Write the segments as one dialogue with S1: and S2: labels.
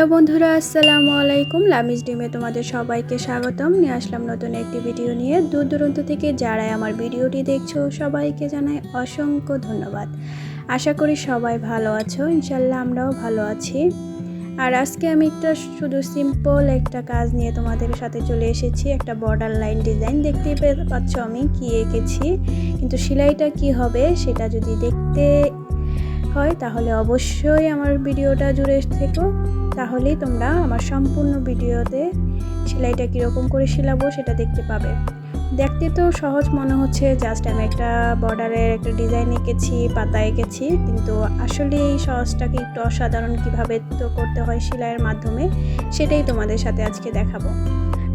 S1: Hello বন্ধুরা, আসসালামু আলাইকুম। লামিজ ডিমে তোমাদের সবাইকে স্বাগতম। নিয়ে আসলাম নতুন একটি ভিডিও নিয়ে। দূর দূরান্ত থেকে যারাই আমার ভিডিওটি দেখছ, সবাইকে জানাই অসংখ্য ধন্যবাদ। আশা করি সবাই ভালো আছো ইনশাল্লাহ আমরাও ভালো আছি। আর আজকে আমি একটা শুধু সিম্পল একটা কাজ নিয়ে তোমাদের সাথে চলে এসেছি, একটা বর্ডার লাইন ডিজাইন দেখতেই পাচ্ছ আমি কি এঁকেছি। কিন্তু সেলাইটা কি হবে, সেটা যদি দেখতে হয়, তাহলে অবশ্যই আমার ভিডিওটা জুড়ে থেকো। তাহলেই তোমরা আমার সম্পূর্ণ ভিডিওতে সেলাইটা কীরকম করে সেলাবো সেটা দেখতে পাবে। দেখতে তো সহজ মনে হচ্ছে জাস্ট আমি একটা বর্ডারের একটা ডিজাইন এঁকেছি, পাতা এঁকেছি, কিন্তু আসলে এই সহজটাকে একটু অসাধারণ কীভাবে তো করতে হয় সেলাইয়ের মাধ্যমে, সেটাই তোমাদের সাথে আজকে দেখাবো।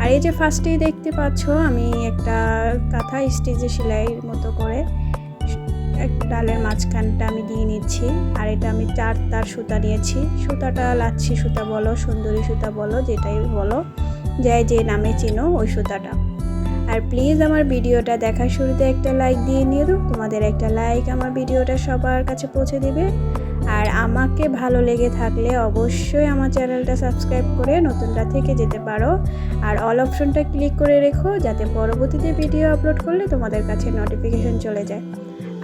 S1: আর এই যে ফার্স্টেই দেখতে পাচ্ছ, আমি একটা কাঁথা স্টিচে সেলাইয়ের মতো করে এক ডালের মাঝখানটা আমি দিয়ে নিচ্ছি, আর এটা আমি চার তার সুতা নিয়েছি সুতাটা লাচ্ছি সুতা বলো, সুন্দরী সুতা বলো, যেটাই বলো, যাই যে নামে চিনো ওই সুতাটা। আর প্লিজ আমার ভিডিওটা দেখার শুরুতে একটা লাইক দিয়ে নিয়ে দাও, তোমাদের একটা লাইক আমার ভিডিওটা সবার কাছে পৌঁছে দিবে। আর আমাকে ভালো লেগে থাকলে অবশ্যই আমার চ্যানেলটা সাবস্ক্রাইব করে নতুনটা থেকে যেতে পারো। আর অল অপশনটা ক্লিক করে রেখো, যাতে পরবর্তীতে ভিডিও আপলোড করলে তোমাদের কাছে নোটিফিকেশন চলে যায়।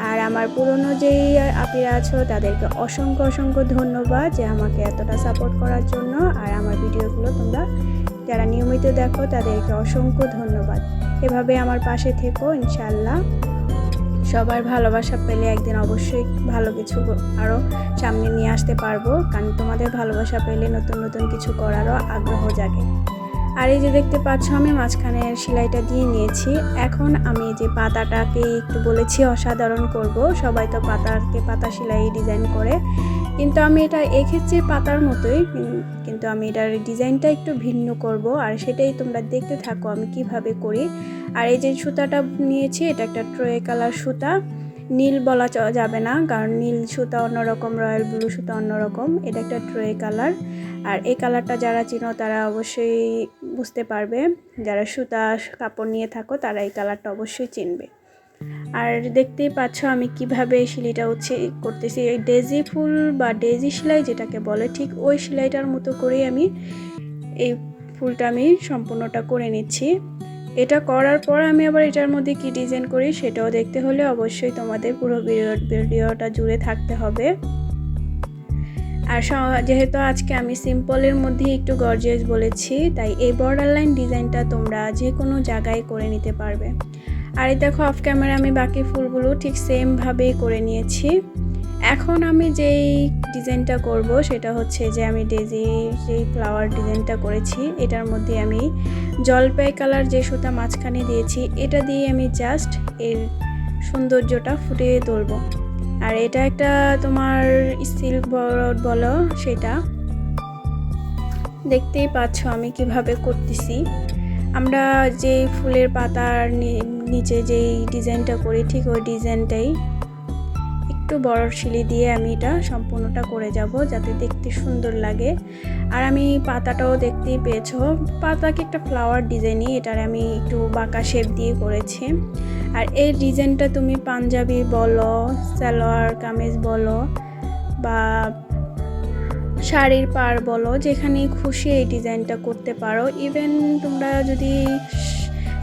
S1: আর আমার পুরনো যেই আপিরা আছো, তাদেরকে অসংখ্য অসংখ্য ধন্যবাদ যে আমাকে এতটা সাপোর্ট করার জন্য। আর আমার ভিডিওগুলো তোমরা যারা নিয়মিত দেখো, তাদেরকে অসংখ্য ধন্যবাদ। এভাবে আমার পাশে থেকো ইনশাল্লাহ সবার ভালোবাসা পেলে একদিন অবশ্যই ভালো কিছু আরও সামনে নিয়ে আসতে পারব। কারণ তোমাদের ভালোবাসা পেলে নতুন নতুন কিছু করারও আগ্রহ জাগে। আর এই যে দেখতে পাচ্ছ, আমি মাঝখানে সেলাইটা দিয়ে নিয়েছি। এখন আমি যে পাতাটাকে একটু বলেছি, অসাধারণ করব। সবাই তো পাতাকে পাতা সেলাই ডিজাইন করে। কিন্তু আমি এটা এঁকেছি পাতার মতোই কিন্তু আমি এটার ডিজাইনটা একটু ভিন্ন করব। আর সেটাই তোমরা দেখতে থাকো আমি কীভাবে করি। আর এই যে সুতাটা নিয়েছি, এটা একটা ট্রয়ে কালার সুতা। নীল বলা যাবে না, কারণ নীল সুতা অন্যরকম, রয়্যাল ব্লু সুতা অন্যরকম। এটা একটা ট্রে কালার। আর এই কালারটা যারা চিনো, তারা অবশ্যই বুঝতে পারবে। যারা সুতা কাপড় নিয়ে থাকো, তারা এই কালারটা অবশ্যই চিনবে। আর দেখতেই পাচ্ছ আমি কীভাবে শিলিটা হচ্ছে করতেছি। এই ডেজি ফুল বা ডেজি সেলাই যেটাকে বলে, ঠিক ওই সেলাইটার মতো করেই আমি এই ফুলটা আমি সম্পূর্ণটা করে নিচ্ছি। এটা করার পর আমি আবার এটার মধ্যে কি ডিজাইন করি সেটাও দেখতে হলে অবশ্যই তোমাদের পুরো ভিডিও, ভিডিওটা জুড়ে থাকতে হবে। আর যেহেতু আজকে আমি সিম্পলের মধ্যে একটু গর্জিয়াস বলেছি, তাই এই বর্ডার লাইন ডিজাইনটা তোমরা যে কোনো জায়গায় করে নিতে পারবে। আর এই দেখো অফ ক্যামেরা আমি বাকি ফুলগুলো ঠিক সেমভাবেই করে নিয়েছি। এখন আমি যেই ডিজাইনটা করব সেটা হচ্ছে যে আমি ডেজি যেই ফ্লাওয়ার ডিজাইনটা করেছি, এটার মধ্যে আমি জলপাই কালার যে সুতা মাঝখানে দিয়েছি, এটা দিয়ে আমি জাস্ট এর সৌন্দর্যটা ফুটিয়ে তুলবো। আর এটা একটা তোমার সিল্ক বলো সেটা। দেখতেই পাচ্ছ আমি কীভাবে করতেছি। আমরা যে ফুলের পাতার নিচে যেই ডিজাইনটা করি, ঠিক ওই ডিজাইনটাই একটু বড় শিলি দিয়ে আমি এটা সম্পূর্ণটা করে যাব যাতে দেখতে সুন্দর লাগে। আর আমি পাতাটাও দেখতেই পেয়েছ। পাতাকে একটা ফ্লাওয়ার ডিজাইনই এটার আমি একটু বাঁকা শেপ দিয়ে করেছি। আর এই ডিজাইনটা তুমি পাঞ্জাবি বলো, সালোয়ার কামিজ বলো বা শাড়ির পার বলো যেখানে খুশি এই ডিজাইনটা করতে পারো। ইভেন তোমরা যদি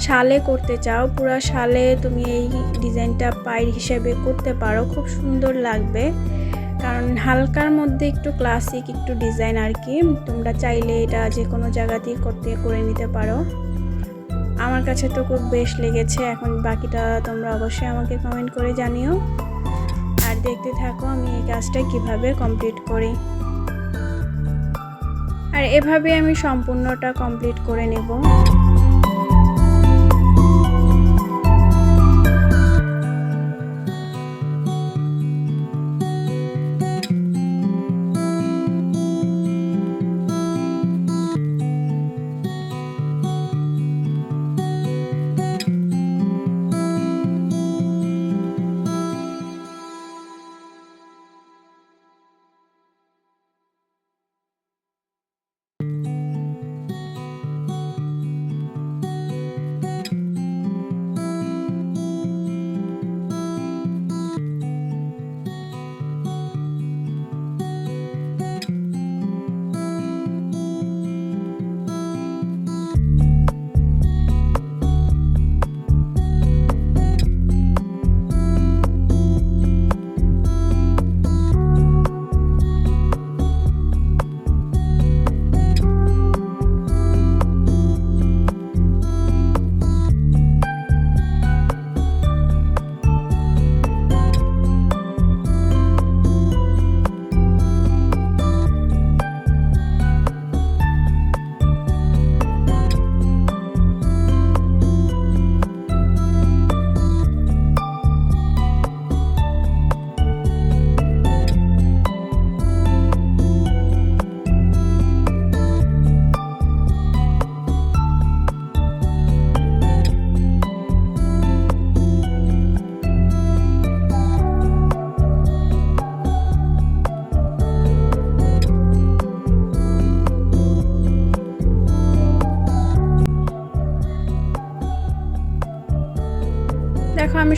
S1: শালে করতে চাও, পুরো শালে তুমি এই ডিজাইনটা পায়ের হিসেবে করতে পারো, খুব সুন্দর লাগবে। কারণ হালকার মধ্যে একটু ক্লাসিক একটু ডিজাইন আর কি, তোমরা চাইলে এটা যে কোনো জায়গাতেই করতে, করে নিতে পারো। আমার কাছে তো খুব বেশ লেগেছে, এখন বাকিটা তোমরা অবশ্যই আমাকে কমেন্ট করে জানিও। আর দেখতে থাকো আমি এই কাজটা কীভাবে কমপ্লিট করি। আর এভাবে আমি সম্পূর্ণটা কমপ্লিট করে নেব।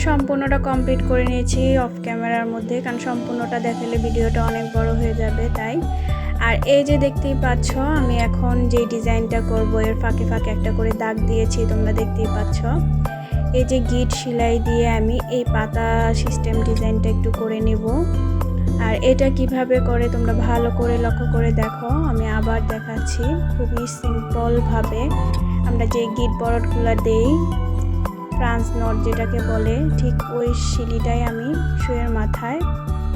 S1: সম্পূর্ণটা কমপ্লিট করে নিয়েছি অফ ক্যামেরার মধ্যে, কারণ সম্পূর্ণটা দেখালে ভিডিওটা অনেক বড় হয়ে যাবে, তাই। আর এই যে দেখতেই পাচ্ছ, আমি এখন যে ডিজাইনটা করব, এর ফাঁকে ফাঁকে একটা করে দাগ দিয়েছি, তোমরা দেখতেই পাচ্ছ। এই যে গিট সেলাই দিয়ে আমি এই পাতা সিস্টেম ডিজাইনটা একটু করে নিব। আর এটা কীভাবে করে তোমরা ভালো করে লক্ষ্য করে দেখো, আমি আবার দেখাচ্ছি খুবই সিম্পলভাবে আমরা যে গিট বরডগুলো দেই ফ্রান্স নট যেটাকে বলে, ঠিক ওই শিলিটাই আমি শুয়ের মাথায়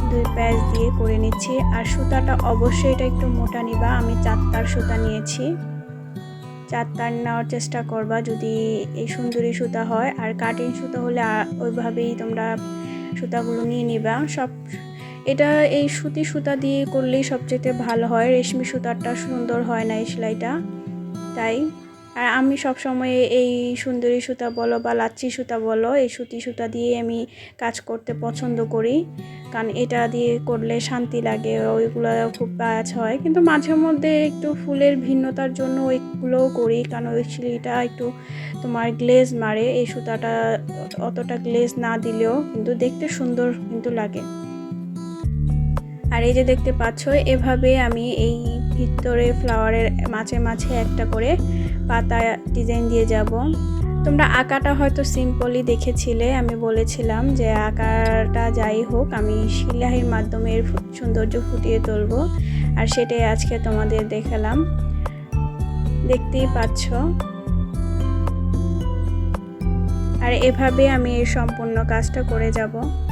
S1: দুই প্যাচ দিয়ে করে নিচ্ছি। আর সুতাটা অবশ্যই এটা একটু মোটা নিবা, আমি চারটার সুতা নিয়েছি। চারটার নেওয়ার চেষ্টা করবা যদি এই সুন্দরী সুতা হয়। আর কাটিং সুতা হলে ওইভাবেই তোমরা সুতাগুলো নিয়ে নিবা। সব, এটা এই সুতি সুতা দিয়ে করলেই সবচেয়ে ভালো হয়। রেশমি সুতারটা সুন্দর হয় না এই সেলাইটা। তাই আর আমি সব সময় এই সুন্দরী সুতা বলো বা লাচ্ছি সুতা বলো, এই সুতি সুতা দিয়ে আমি কাজ করতে পছন্দ করি। কারণ এটা দিয়ে করলে শান্তি লাগে, ওইগুলো খুব কাজ হয়। কিন্তু মাঝে মধ্যে একটু ফুলের ভিন্নতার জন্য ওইগুলোও করি, কারণ ওই সিলিটা একটু তোমার গ্লেজ মারে, এই সুতাটা অতটা গ্লেজ না দিলেও কিন্তু দেখতে সুন্দর কিন্তু লাগে। আর এই যে দেখতে পাচ্ছ, এভাবে আমি এই ভিতরে ফ্লাওয়ারের মাঝে মাঝে একটা করে পাতা ডিজাইন দিয়ে যাব। তোমরা আঁকাটা হয়তো সিম্পলি দেখেছিলে, আমি বলেছিলাম যে আঁকাটা যাই হোক, আমি শিলাহির মাধ্যমে এর সৌন্দর্য ফুটিয়ে তুলব। আর সেটাই আজকে তোমাদের দেখালাম। দেখতেই পাচ্ছ? আর এভাবে আমি এই সম্পূর্ণ কাজটা করে যাব।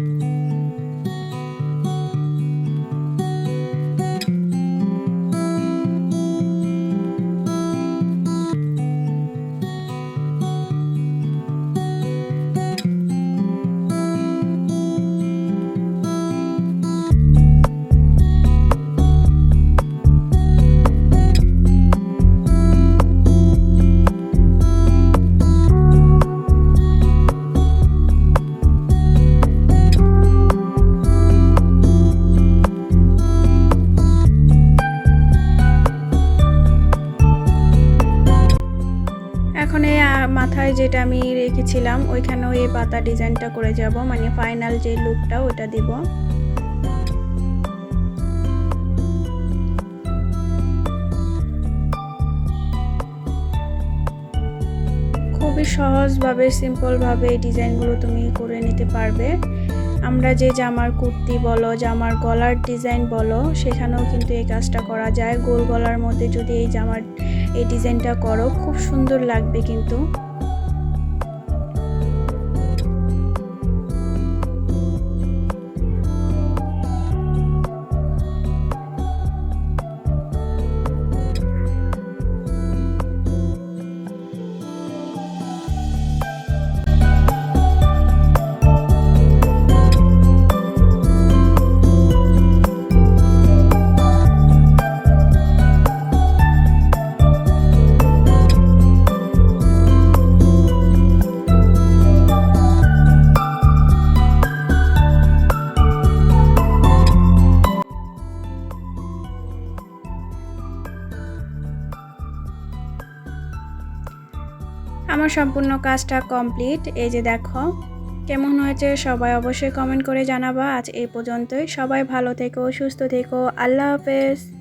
S1: মাথায় যেটা আমি রেখেছিলাম, ওইখানেও এই পাতা ডিজাইনটা করে যাব। মানে ফাইনাল যে লুকটা ওটা দিব। খুবই সহজভাবে সিম্পলভাবে এই ডিজাইনগুলো তুমি করে নিতে পারবে। আমরা যে জামার কুর্তি বলো, জামার গলার ডিজাইন বলো, সেখানেও কিন্তু এই কাজটা করা যায়। গোল গলার মধ্যে যদি এই জামার, এই ডিজাইনটা করো, খুব সুন্দর লাগবে কিন্তু। আমার সম্পূর্ণ কাজটা কমপ্লিট। এই যে দেখো, কেমন হয়েছে সবাই অবশ্যই কমেন্ট করে জানাবা। আজ এই পর্যন্তই। সবাই ভালো থেকো, সুস্থ থেকো। আল্লাহ হাফেজ।